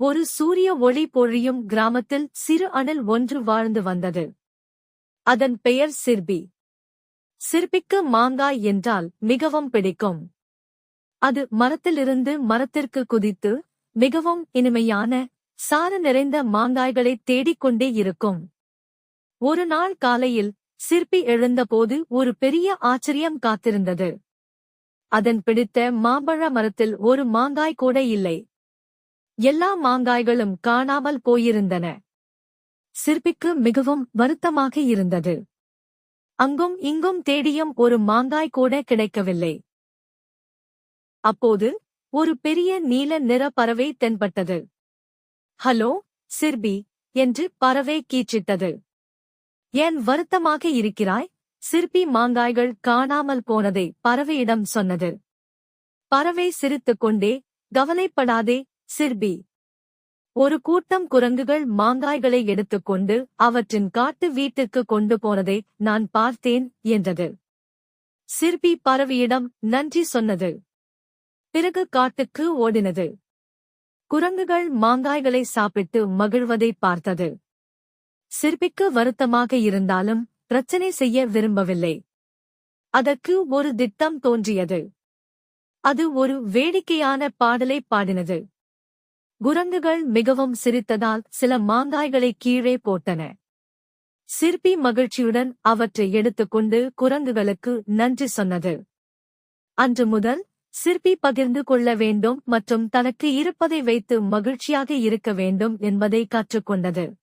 ஒரு சூரிய ஒளி பொழியும் கிராமத்தில் சிறு அணல் ஒன்று வாழ்ந்து வந்தது. அதன் பெயர் சிற்பி. சிற்பிக்கு மாங்காய் என்றால் மிகவும் பிடிக்கும். அது மரத்திலிருந்து மரத்திற்கு குதித்து மிகவும் இனிமையான சாறு நிறைந்த மாங்காய்களை தேடிக்கொண்டே இருக்கும். ஒரு நாள் காலையில் சிற்பி எழுந்தபோது ஒரு பெரிய ஆச்சரியம் காத்திருந்தது. அதன் பிடித்த மாம்பழ மரத்தில் ஒரு மாங்காய் கூட இல்லை. எல்லா மாங்காய்களும் காணாமல் போயிருந்தன. சிற்பிக்கு மிகவும் வருத்தமாக இருந்தது. அங்கும் இங்கும் தேடியும் ஒரு மாங்காய் கூட கிடைக்கவில்லை. அப்போது ஒரு பெரிய நீல நிற பறவை தென்பட்டது. ஹலோ சிற்பி என்று பறவை கீச்சிட்டது ஏன் வருத்தமாக இருக்கிறாய்? சிற்பி மாங்காய்கள் காணாமல் போனதை பறவையிடம் சொன்னது. பறவை சிரித்துக் கொண்டே கவலைப்படாதே சிற்பி. ஒரு கூட்டம் குரங்குகள் மாங்காய்களை எடுத்துக்கொண்டு அவற்றின் காட்டு வீட்டுக்கு கொண்டு போனதை நான் பார்த்தேன் என்றது. சிற்பி பறவையிடம் நன்றி சொன்னது. பிறகு காட்டுக்கு ஓடினது. குரங்குகள் மாங்காய்களை சாப்பிட்டு மகிழ்வதை பார்த்தது. சிற்பிக்கு வருத்தமாக இருந்தாலும் பிரச்சனை செய்ய விரும்பவில்லை. அதற்கு ஒரு திட்டம் தோன்றியது. அது ஒரு வேடிக்கையான பாடலை பாடினது. குரங்குகள் மிகவும் சிரித்ததால் சில மாங்காய்களை கீழே போட்டன. சிற்பி மகிழ்ச்சியுடன் அவற்றை எடுத்துக்கொண்டு குரங்குகளுக்கு நன்றி சொன்னது. அன்று முதல் சிற்பி பகிர்ந்து கொள்ள வேண்டும் மற்றும் தனக்கு இருப்பதை வைத்து மகிழ்ச்சியாக இருக்க வேண்டும் என்பதை கற்றுக்கொண்டது.